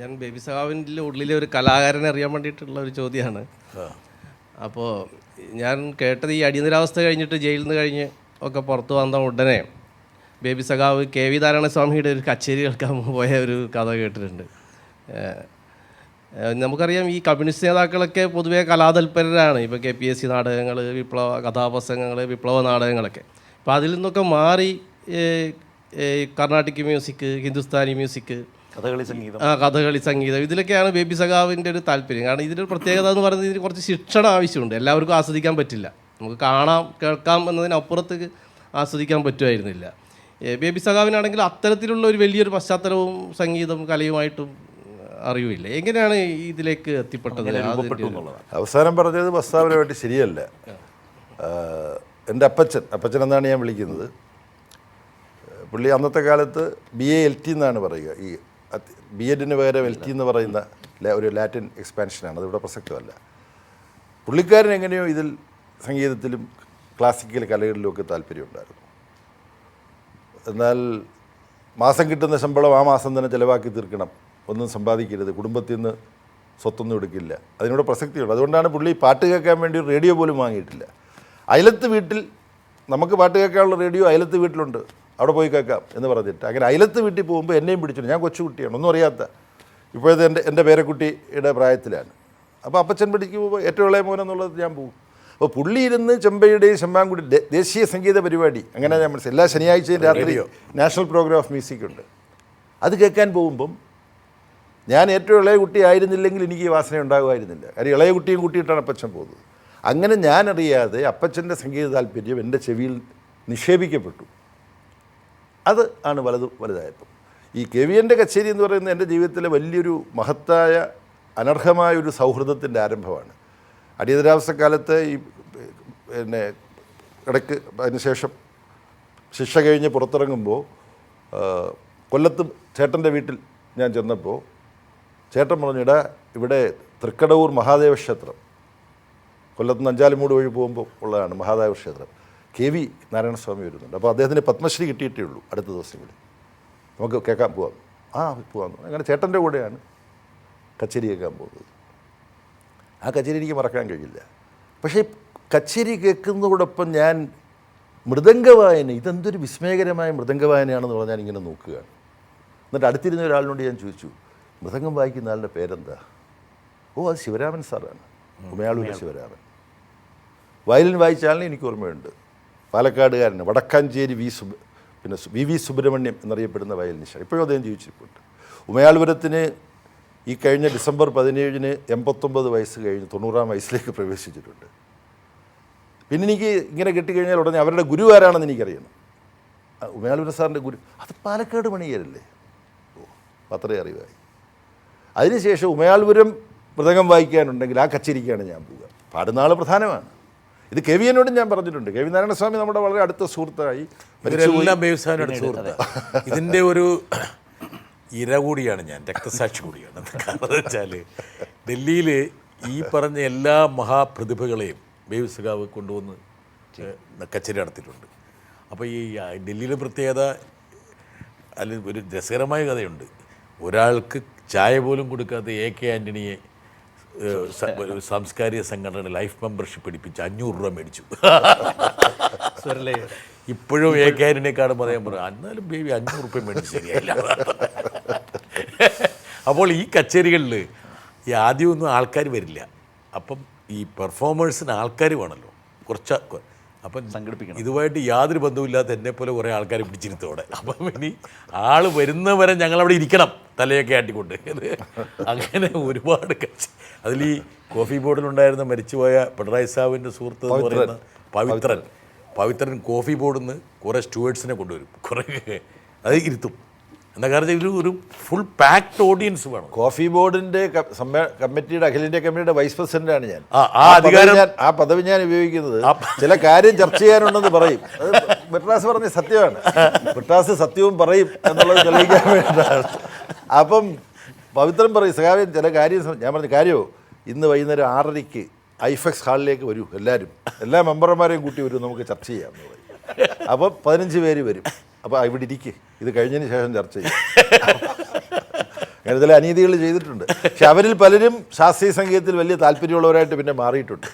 ഞാൻ ബേബി സഹാവിന്റെ ഉള്ളിലെ ഒരു കലാകാരനെ അറിയാൻ വേണ്ടിയിട്ടുള്ള ഒരു ചോദ്യമാണ്. അപ്പോൾ ഞാൻ കേട്ടത് ഈ അടിയന്തരാവസ്ഥ കഴിഞ്ഞിട്ട് ജയിലിൽ നിന്ന് കഴിഞ്ഞ് ഒക്കെ പുറത്തു വന്ന ഉടനെ ബേബി സഖാവ് കെ വി നാരായണസ്വാമിയുടെ ഒരു കച്ചേരി കേൾക്കാൻ പോയ ഒരു കഥ കേട്ടിട്ടുണ്ട്. നമുക്കറിയാം ഈ കമ്മ്യൂണിസ്റ്റ് നേതാക്കളൊക്കെ പൊതുവേ കലാതൽപരരാണ്. ഇപ്പോൾ കെ പി എസ് സി നാടകങ്ങൾ വിപ്ലവ കഥാപ്രസംഗങ്ങൾ വിപ്ലവ നാടകങ്ങളൊക്കെ. അപ്പോൾ അതിൽ നിന്നൊക്കെ മാറി കർണാട്ടിക് മ്യൂസിക് ഹിന്ദുസ്ഥാനി മ്യൂസിക് കഥകളി സംഗീതം. ആ കഥകളി സംഗീതം. ഇതിലൊക്കെയാണ് ബേബി സഖാവിന്റെ ഒരു താല്പര്യം. കാരണം ഇതിന്റെ ഒരു പ്രത്യേകത എന്ന് പറയുന്നത് ഇതിന് കുറച്ച് ശിക്ഷണം ആവശ്യമുണ്ട്. എല്ലാവർക്കും ആസ്വദിക്കാൻ പറ്റില്ല. നമുക്ക് കാണാം കേൾക്കാം എന്നതിനപ്പുറത്ത് ആസ്വദിക്കാൻ പറ്റുമായിരുന്നില്ല. ബേബി സഖാവിനാണെങ്കിൽ അത്തരത്തിലുള്ള ഒരു വലിയൊരു പശ്ചാത്തലവും സംഗീതവും കലയുമായിട്ടും അറിവില്ല. എങ്ങനെയാണ് ഇതിലേക്ക് എത്തിപ്പെട്ടത്? അവസാനം പറഞ്ഞത് പ്രസ്താവനമായിട്ട് ശരിയല്ല. എന്റെ അപ്പച്ചൻ അപ്പച്ചൻ എന്നാണ് ഞാൻ വിളിക്കുന്നത്. പുള്ളി അന്നത്തെ കാലത്ത് ബി എ എൽ ടി എന്നാണ് പറയുക. ഈ ബി എഡിന് പകരം എൽ ടി എന്ന് പറയുന്ന ഒരു ലാറ്റിൻ എക്സ്പാൻഷനാണ് അതിവിടെ പ്രസക്തമല്ല. പുള്ളിക്കാരൻ എങ്ങനെയോ ഇതിൽ സംഗീതത്തിലും ക്ലാസിക്കൽ കലകളിലും ഒക്കെ താല്പര്യമുണ്ടായിരുന്നു. എന്നാൽ മാസം കിട്ടുന്ന ശമ്പളം ആ മാസം തന്നെ ചിലവാക്കി തീർക്കണം. ഒന്നും സമ്പാദിക്കരുത്. കുടുംബത്തിൽ നിന്ന് സ്വത്തൊന്നും എടുക്കില്ല. അതിനോട് പ്രസക്തിയുണ്ട്. അതുകൊണ്ടാണ് പുള്ളി പാട്ട് കേൾക്കാൻ വേണ്ടി റേഡിയോ പോലും വാങ്ങിയിട്ടില്ല. അയലത്ത് വീട്ടിൽ നമുക്ക് പാട്ട് കേൾക്കാനുള്ള റേഡിയോ അയലത്ത് വീട്ടിലുണ്ട്. അവിടെ പോയി കേൾക്കാം എന്ന് പറഞ്ഞിട്ട്. അങ്ങനെ അയലത്ത് വീട്ടിൽ പോകുമ്പോൾ എന്നെയും പിടിച്ചിട്ട് ഞാൻ കൊച്ചുകുട്ടിയാണ് ഒന്നും അറിയാത്ത. ഇപ്പോഴത്തെ എന്റെ എന്റെ പേരക്കുട്ടിയുടെ പ്രായത്തിലാണ്. അപ്പോൾ അപ്പച്ചൻ പിടിക്കുമ്പോൾ ഏറ്റവും ഇളയ മോനെന്നുള്ളത് ഞാൻ പോകും. അപ്പോൾ പുള്ളി ഇരുന്ന് ചെമ്പയുടെയും ചെമ്പാങ്കുടി ദേശീയ സംഗീത പരിപാടി അങ്ങനെ ഞാൻ മനസ്സിലായി. എല്ലാ ശനിയാഴ്ചയും രാത്രി നാഷണൽ പ്രോഗ്രാം ഓഫ് മ്യൂസിക് ഉണ്ട് അത് കേൾക്കാൻ പോകുമ്പം ഞാൻ ഏറ്റവും ഇളയ കുട്ടി ആയിരുന്നില്ലെങ്കിൽ എനിക്ക് ഈ വാസന ഉണ്ടാകുമായിരുന്നില്ല. കാര്യം ഇളയ കുട്ടിയും കൂട്ടിയിട്ടാണ് അപ്പച്ചൻ പോകുന്നത്. അങ്ങനെ ഞാനറിയാതെ അപ്പച്ചന്റെ സംഗീത താല്പര്യം എന്റെ ചെവിയിൽ നിക്ഷേപിക്കപ്പെട്ടു. അത് ആണ് വലുത് വലുതായപ്പം. ഈ കെ വി എന്റെ കച്ചേരി എന്ന് പറയുന്നത് എന്റെ ജീവിതത്തിലെ വലിയൊരു മഹത്തായ അനർഹമായ ഒരു സൗഹൃദത്തിന്റെ ആരംഭമാണ്. അടിയന്തരാവസ്ഥ കാലത്ത് ഈ പിന്നെ ഇടയ്ക്ക് അതിനുശേഷം ശിക്ഷ കഴിഞ്ഞ് പുറത്തിറങ്ങുമ്പോൾ കൊല്ലത്ത് ചേട്ടന്റെ വീട്ടിൽ ഞാൻ ചെന്നപ്പോൾ ചേട്ടൻ പറഞ്ഞിട ഇവിടെ തൃക്കടവൂർ മഹാദേവ ക്ഷേത്രം കൊല്ലത്ത് നിന്ന് അഞ്ചാലിമൂട് വഴി പോകുമ്പോൾ ഉള്ളതാണ് മഹാദേവ ക്ഷേത്രം. കെ വി നാരായണസ്വാമി വരുന്നുണ്ട്. അപ്പോൾ അദ്ദേഹത്തിന് പത്മശ്രീ കിട്ടിയിട്ടേ ഉള്ളൂ അടുത്ത ദിവസങ്ങളിൽ നമുക്ക് കേൾക്കാൻ പോവാം. ആ പോവാം. അങ്ങനെ ചേട്ടന്റെ കൂടെയാണ് കച്ചേരി കേൾക്കാൻ പോകുന്നത്. ആ കച്ചേരി എനിക്ക് മറക്കാൻ കഴിയില്ല. പക്ഷേ കച്ചേരി കേൾക്കുന്നതോടൊപ്പം ഞാൻ മൃദംഗവായന ഇതെന്തൊരു വിസ്മയകരമായ മൃദംഗവായനയാണെന്ന് പറഞ്ഞാൽ ഇങ്ങനെ നോക്കുകയാണ്. എന്നിട്ട് അടുത്തിരുന്ന ഒരാളിനോട് ഞാൻ ചോദിച്ചു മൃദംഗം വായിക്കുന്ന ആളുടെ പേരെന്താ? ഓ അത് ശിവരാമൻ സാറാണ്. ഉമയാളൂർ. ശിവരാമൻ. വയലിൻ വായിച്ച ആളിനെ എനിക്ക് ഓർമ്മയുണ്ട്. പാലക്കാടുകാരന് വടക്കാഞ്ചേരി വി സുബ് പിന്നെ വി വി സുബ്രഹ്മണ്യം എന്നറിയപ്പെടുന്ന വയലിനിസ്റ്റ് ഇപ്പോഴും അദ്ദേഹം ജീവിച്ചിരിപ്പുണ്ട്. ഉമയാൾപുരത്തിന് ഈ കഴിഞ്ഞ ഡിസംബർ പതിനേഴിന് എൺപത്തൊമ്പത് വയസ്സ് കഴിഞ്ഞ് തൊണ്ണൂറാം വയസ്സിലേക്ക് പ്രവേശിച്ചിട്ടുണ്ട്. പിന്നെ എനിക്ക് ഇങ്ങനെ കിട്ടിക്കഴിഞ്ഞാൽ ഉടനെ അവരുടെ ഗുരു ആരാണെന്ന് എനിക്കറിയണം. ഉമയാൽപുര സാറിന്റെ ഗുരു അത് പാലക്കാട് മണിയരല്ലേ? ഓ അത്രയും അറിവായി. അതിനുശേഷം ഉമയാൽപുരം മൃതകം വായിക്കാനുണ്ടെങ്കിൽ ആ കച്ചേരിക്കാണ് ഞാൻ പോവുക. പാടുന്ന ആൾ പ്രധാനമാണ്. ഇത് കെ വി എന്നോടും ഞാൻ പറഞ്ഞിട്ടുണ്ട്. കെ വി നാരായണസ്വാമി നമ്മുടെ വളരെ അടുത്ത സുഹൃത്തായി. ഇവരെല്ലാം അടുത്ത സുഹൃത്ത്. ഇതിന്റെ ഒരു ഇര കൂടിയാണ് ഞാൻ രക്തസാക്ഷി കൂടിയാണ്. കാരണം വെച്ചാൽ ഡൽഹിയിൽ ഈ പറഞ്ഞ എല്ലാ മഹാപ്രതിഭകളെയും ബേബി കൊണ്ടുവന്ന് കച്ചേരി നടത്തിയിട്ടുണ്ട്. അപ്പോൾ ഈ ഡൽഹിയിലെ പ്രത്യേകത അല്ലെങ്കിൽ ഒരു രസകരമായ കഥയുണ്ട്. ഒരാൾക്ക് ചായ പോലും കൊടുക്കാത്ത എ കെ ആന്റണിയെ സാംസ്കാരിക സംഘടന ലൈഫ് മെമ്പർഷിപ്പ് എടുപ്പിച്ച് അഞ്ഞൂറ് രൂപ മേടിച്ചു. ഇപ്പോഴും എ കെ ആന്റണിയെ കാണുമ്പോൾ അദ്ദേഹം പറയും എന്നാലും ബേബി അഞ്ഞൂറ് രൂപ മേടിച്ച് ശരിയായില്ല. അപ്പോൾ ഈ കച്ചേരികളിൽ ഈ ആദ്യമൊന്നും ആൾക്കാർ വരില്ല. അപ്പം ഈ പെർഫോമേഴ്സിന് ആൾക്കാർ വേണമല്ലോ. കുറച്ച് അപ്പം സംഘടിപ്പിക്കണം. ഇതുമായിട്ട് യാതൊരു ബന്ധവുമില്ലാത്ത എന്നെ പോലെ കുറേ ആൾക്കാർ പിടിച്ചിരുത്തോടെ അപ്പം ഇനി ആൾ വരുന്നവരെ ഞങ്ങളവിടെ ഇരിക്കണം തലയൊക്കെ ആട്ടിക്കൊണ്ട്. അങ്ങനെ ഒരുപാട് കച്ചി അതിൽ ഈ കോഫി ബോർഡിലുണ്ടായിരുന്ന മരിച്ചുപോയ പിണറായി സാവിന്റെ സുഹൃത്ത് എന്ന് പറയുന്ന പവിത്രൻ. പവിത്രൻ. കോഫി ബോർഡിൽ നിന്ന് കുറേ സ്റ്റുവേർട്സിനെ കൊണ്ടുവരും. കുറേ അത് ഇരുത്തും. എന്താ കാരണം ഇതിൽ ഒരു ഫുൾ പാക്ഡ് ഓഡിയൻസ് വേണം. കോഫി ബോർഡിന്റെ കമ്മിറ്റിയുടെ അഖിലേന്ത്യാ കമ്മിറ്റിയുടെ വൈസ് പ്രസിഡന്റാണ് ഞാൻ. ആ, അധികാരം- ഞാൻ- ആ പദവി ഞാൻ ഉപയോഗിക്കുന്നത് ചില കാര്യം ചർച്ച ചെയ്യാനുണ്ടെന്ന് പറയും. ബിട്രാസ് പറഞ്ഞ സത്യമാണ്. ബിട്രാസ് സത്യവും പറയും എന്നുള്ളത് തെളിയിക്കാൻ വേണ്ടിയിട്ടാണ്. അപ്പം പവിത്രം പറയും സഹായം ചില കാര്യം ഞാൻ പറഞ്ഞ കാര്യമോ ഇന്ന് വൈകുന്നേരം ആറരയ്ക്ക് ഐഫെക്സ് ഹാളിലേക്ക് വരൂ എല്ലാവരും എല്ലാ മെമ്പർമാരെയും കൂട്ടി വരും നമുക്ക് ചർച്ച ചെയ്യാം എന്ന് അപ്പം പതിനഞ്ച് പേര് വരും. അപ്പോൾ ഇവിടെ ഇരിക്കേ. ഇത് കഴിഞ്ഞതിന് ശേഷം ചർച്ച ചെയ്യും. അങ്ങനെ ചില അനീതികൾ ചെയ്തിട്ടുണ്ട്. പക്ഷെ അവരിൽ പലരും ശാസ്ത്രീയ സംഗീതത്തിൽ വലിയ താല്പര്യമുള്ളവരായിട്ട് പിന്നെ മാറിയിട്ടുണ്ട്.